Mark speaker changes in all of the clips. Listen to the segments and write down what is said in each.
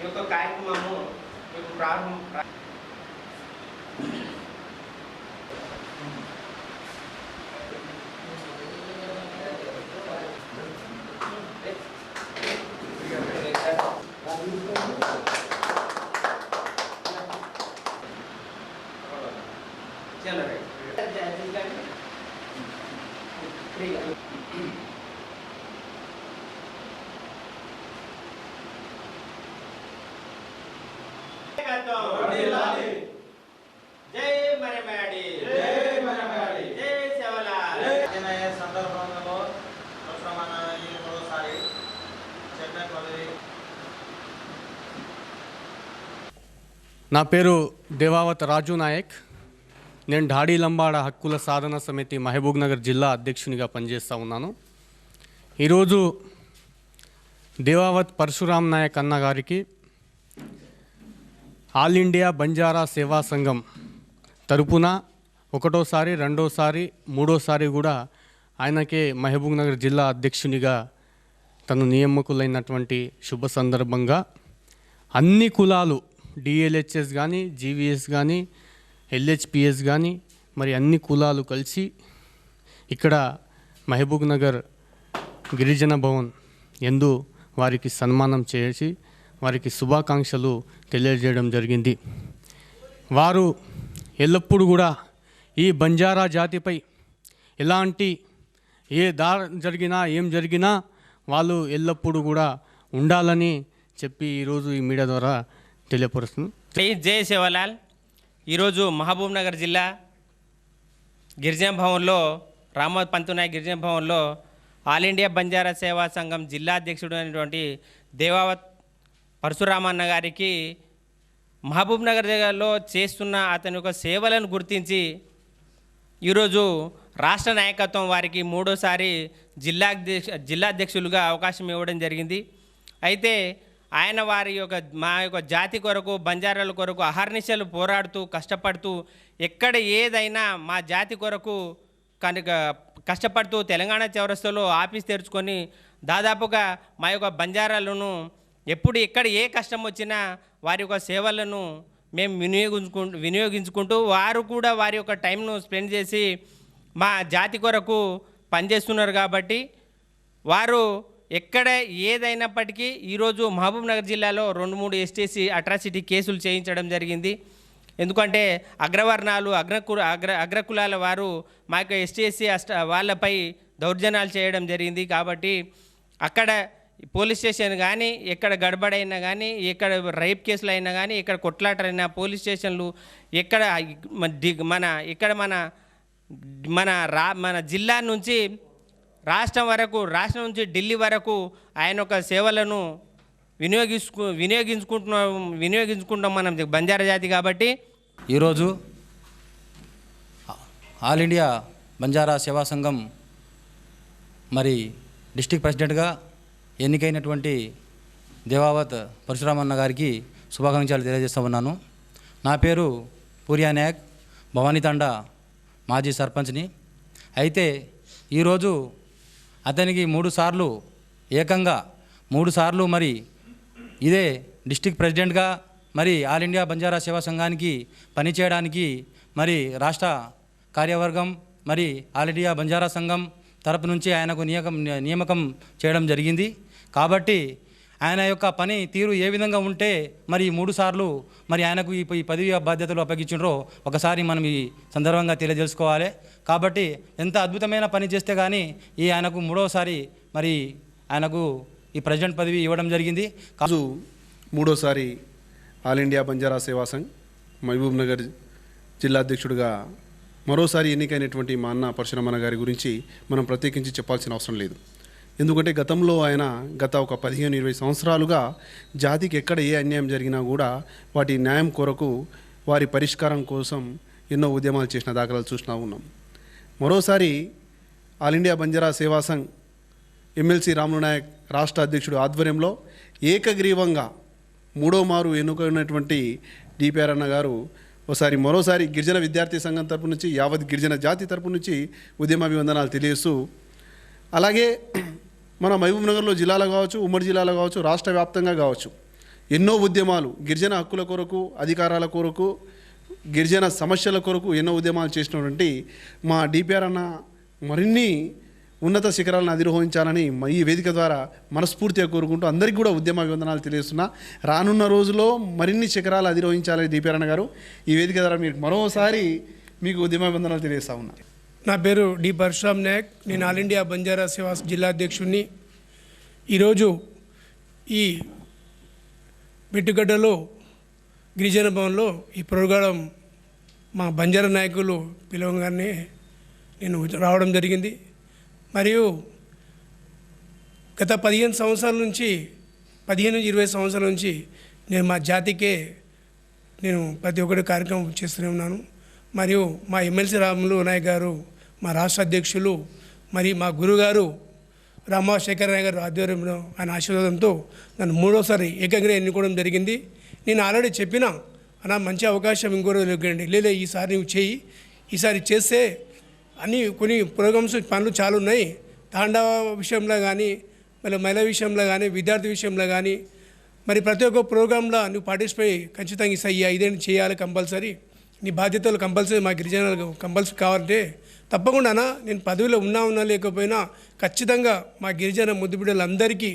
Speaker 1: ఈ యొక్క కార్యక్రమము మీకు ప్రారంభం ప్రా- చలో రైట్. ఫ్రీగా. జై మరమేడి. జై శివలాల్.
Speaker 2: ఆంజనేయ సందర్భంలో అవసరమైన ఈ మరోసారి చెన్నై పదవి
Speaker 3: నా పేరు దేవావత్ రాజు నాయక్. నేను ఢాడీ లంబాడ హక్కుల సాధన సమితి మహబూబ్ నగర్ జిల్లా అధ్యక్షునిగా పనిచేస్తూ ఉన్నాను. ఈరోజు దేవావత్ పరశురామ్ నాయక్ అన్న గారికి ఆల్ ఇండియా బంజారా సేవా సంఘం తరపున ఒకటోసారి రెండోసారి మూడోసారి కూడా ఆయనకే మహబూబ్ నగర్ జిల్లా అధ్యక్షునిగా తను నియామకులైనటువంటి శుభ సందర్భంగా అన్ని కులాలు డిఎల్హెచ్ఎస్ కానీ జీవీఎస్ కానీ ఎల్హెచ్పిఎస్ కానీ మరి అన్ని కులాలు కలిసి ఇక్కడ మహబూబ్ నగర్ గిరిజన భవన్ ఎందు వారికి సన్మానం చేసి వారికి శుభాకాంక్షలు తెలియజేయడం జరిగింది. వారు ఎల్లప్పుడూ కూడా ఈ బంజారా జాతిపై ఎలాంటి ఏ దారి జరిగినా ఏం జరిగినా వాళ్ళు ఎల్లప్పుడూ కూడా ఉండాలని చెప్పి ఈరోజు ఈ మీడియా ద్వారా తెలియపరుస్తుంది.
Speaker 1: జై జై శివలాల్. ఈరోజు మహబూబ్ నగర్ జిల్లా గిరిజన భవన్లో రామోద్ పంతునాయక్ గిరిజన భవన్లో ఆల్ ఇండియా బంజారా సేవా సంఘం జిల్లా అధ్యక్షుడు అయినటువంటి దేవావత్ పరశురామన్న గారికి మహబూబ్ నగర్ జిల్లాలో చేస్తున్న అతని యొక్క సేవలను గుర్తించి ఈరోజు రాష్ట్ర నాయకత్వం వారికి మూడోసారి జిల్లా జిల్లాధ్యక్షులుగా జిల్లా అధ్యక్షులుగా అవకాశం ఇవ్వడం జరిగింది. అయితే ఆయన వారి యొక్క మా యొక్క జాతి కొరకు బంజారాల కొరకు అహర్నిశలు పోరాడుతూ కష్టపడుతూ ఎక్కడ ఏదైనా మా జాతి కొరకు కనుక కష్టపడుతూ తెలంగాణ చౌరస్తలో ఆఫీస్ తెరుచుకొని దాదాపుగా మా యొక్క బంజారాలను ఎప్పుడు ఎక్కడ ఏ కష్టం వచ్చినా వారి యొక్క సేవలను మేము వినియోగించుకు వినియోగించుకుంటూ వారు కూడా వారి యొక్క టైంను స్పెండ్ చేసి మా జాతి కొరకు పనిచేస్తున్నారు కాబట్టి వారు ఎక్కడ ఏదైనప్పటికీ ఈరోజు మహబూబ్నగర్ జిల్లాలో రెండు మూడు ఎస్టీసీ అట్రాసిటీ కేసులు చేయించడం జరిగింది. ఎందుకంటే అగ్రవర్ణాలు అగ్రకు అగ్ర అగ్రకులాల వారు మా యొక్క ఎస్టీఎస్సీ అష్ట వాళ్ళపై దౌర్జన్యాలు చేయడం జరిగింది కాబట్టి అక్కడ పోలీస్ స్టేషన్ కానీ ఎక్కడ గడబడైనా కానీ ఎక్కడ రైప్ కేసులు అయినా కానీ ఇక్కడ కొట్లాటైనా పోలీస్ స్టేషన్లు ఎక్కడ మన ఇక్కడ మన మన రా మన జిల్లా నుంచి రాష్ట్రం వరకు రాష్ట్రం నుంచి ఢిల్లీ వరకు ఆయన యొక్క సేవలను వినియోగించుకు వినియోగించుకుంటున్నాం వినియోగించుకుంటాం మనం బంజారా జాతి కాబట్టి.
Speaker 2: ఈరోజు ఆల్ ఇండియా బంజారా సేవా సంఘం మరి డిస్టిక్ ప్రెసిడెంట్గా ఎన్నికైనటువంటి దేవావత్ పరశురామన్న గారికి శుభాకాంక్షలు తెలియజేస్తూ ఉన్నాను. నా పేరు పూరియా నాయక్ భవానీ తండా మాజీ సర్పంచ్ని. అయితే ఈరోజు అతనికి మూడు సార్లు ఏకంగా మూడు సార్లు మరి ఇదే డిస్టిక్ ప్రెసిడెంట్గా మరి ఆల్ ఇండియా బంజారా సేవా సంఘానికి పనిచేయడానికి మరి రాష్ట్ర కార్యవర్గం మరి ఆల్ ఇండియా బంజారా సంఘం తరపు నుంచి ఆయనకు నియమకం నియామకం చేయడం జరిగింది. కాబట్టి ఆయన యొక్క పని తీరు ఏ విధంగా ఉంటే మరి మూడు సార్లు మరి ఆయనకు ఈ ఈ పదవి బాధ్యతలు అప్పగించినరో ఒకసారి మనం ఈ సందర్భంగా తెలియజేసుకోవాలి. కాబట్టి ఎంత అద్భుతమైన పని చేస్తే కానీ ఈ ఆయనకు మూడోసారి మరి ఆయనకు ఈ ప్రెసిడెంట్ పదవి ఇవ్వడం జరిగింది.
Speaker 4: కాదు మూడోసారి ఆల్ ఇండియా బంజారా సేవా సంఘ్ మహబూబ్ నగర్ జిల్లా అధ్యక్షుడిగా మరోసారి ఎన్నికైనటువంటి మా అన్న పరశురమణ గారి గురించి మనం ప్రత్యేకించి చెప్పాల్సిన అవసరం లేదు. ఎందుకంటే గతంలో ఆయన గత ఒక పదిహేను ఇరవై సంవత్సరాలుగా జాతికి ఎక్కడ ఏ అన్యాయం జరిగినా కూడా వాటి న్యాయం కొరకు వారి పరిష్కారం కోసం ఎన్నో ఉద్యమాలు చేసిన దాఖలాలు చూసినా ఉన్నాం. మరోసారి ఆల్ ఇండియా బంజారా సేవా సంఘ్ ఎమ్మెల్సీ రాములు నాయక్ రాష్ట్ర అధ్యక్షుడు ఆధ్వర్యంలో ఏకగ్రీవంగా మూడో మారు ఎన్నుకున్నటువంటి డిపిఆర్ అన్న గారు ఒకసారి మరోసారి గిరిజన విద్యార్థి సంఘం తరపు నుంచి యావత్ గిరిజన జాతి తరపు నుంచి ఉద్యమాభివందనాలు తెలియస్తూ అలాగే మన మహబూబ్ నగర్లో జిల్లాలో కావచ్చు ఉమ్మడి జిల్లాలో కావచ్చు రాష్ట్ర వ్యాప్తంగా కావచ్చు. ఎన్నో ఉద్యమాలు గిరిజన హక్కుల కొరకు అధికారాల కొరకు గిరిజన సమస్యల కొరకు ఎన్నో ఉద్యమాలు చేసినటువంటి మా డిపిఆర్ అన్న మరిన్ని ఉన్నత శిఖరాలను అధిరోహించాలని ఈ వేదిక ద్వారా మనస్ఫూర్తిగా కోరుకుంటూ అందరికీ కూడా ఉద్యమ అభివందనాలు తెలియజేస్తున్నా. రానున్న రోజుల్లో మరిన్ని శిఖరాలు అధిరోహించాలని డిపిఆర్ అన్న గారు ఈ వేదిక ద్వారా మీరు మరోసారి మీకు ఉద్యమ అభివందనాలు తెలియజేస్తా ఉన్నారు
Speaker 5: నా పేరు డి పరశురామ్ నాయక్. నేను ఆల్ ఇండియా బంజారా సేవాస్ జిల్లా అధ్యక్షుడిని. ఈరోజు ఈ మెట్టుగడ్డలో గిరిజన భవన్లో ఈ ప్రోగ్రాం మా బంజారా నాయకులు పిలవగానే నేను రావడం జరిగింది. మరియు గత పదిహేను సంవత్సరాల నుంచి పదిహేను ఇరవై సంవత్సరాల నుంచి నేను మా జాతికే నేను ప్రతి ఒక్కటి కార్యక్రమం చేస్తూనే ఉన్నాను. మరియు మా ఎమ్మెల్సీ రాములు నాయక్ గారు మా రాష్ట్ర అధ్యక్షులు మరి మా గురుగారు రామశేఖర నాయక్ గారు ఆధ్వర్యంలో ఆయన ఆశీర్వాదంతో నన్ను మూడోసారి ఏకంగా ఎన్నుకోవడం జరిగింది. నేను ఆల్రెడీ చెప్పిన అన్న మంచి అవకాశం ఇంకో రోజు ఇవ్వండి లేదా ఈసారి నువ్వు చేయి. ఈసారి చేస్తే అన్ని కొన్ని ప్రోగ్రామ్స్ పనులు చాలా ఉన్నాయి. తాండవ విషయంలో కానీ మళ్ళీ మహిళ విషయంలో కానీ విద్యార్థి విషయంలో కానీ మరి ప్రతి ఒక్క ప్రోగ్రాంలో నువ్వు పార్టిసిపేట్ ఖచ్చితంగా ఇస్తా ఈ ఐదేళ్ళు చేయాలి కంపల్సరీ. నీ బాధ్యతలు కంపల్సరీ మా గిరిజనులకు కంపల్సరీ కావాలంటే తప్పకుండానా నేను పదవిలో ఉన్నా ఉన్నా లేకపోయినా ఖచ్చితంగా మా గిరిజన ముద్దు బిడ్డలందరికీ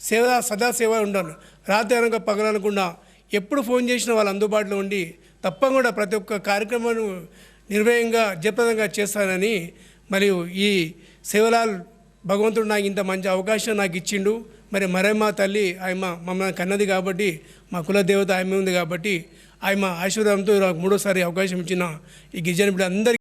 Speaker 5: సేవ సదా సేవ ఉండాలి. రాత్రి అనక పగలనకుండా ఎప్పుడు ఫోన్ చేసినా వాళ్ళు అందుబాటులో ఉండి తప్పకుండా ప్రతి ఒక్క కార్యక్రమాన్ని నిర్వయంగా జయప్రదంగా చేస్తానని మరియు ఈ సేవలాల్ భగవంతుడు నాకు ఇంత మంచి అవకాశం నాకు ఇచ్చిండు. మరి మరమ్మ తల్లి ఆయమ మమ్మల్ని కన్నది కాబట్టి మా కుల దేవత ఆమె ఉంది కాబట్టి ఆయమ ఆశీర్వాదంతో నాకు మూడోసారి అవకాశం ఇచ్చిన ఈ గిరిజన బిడ్డ అందరికీ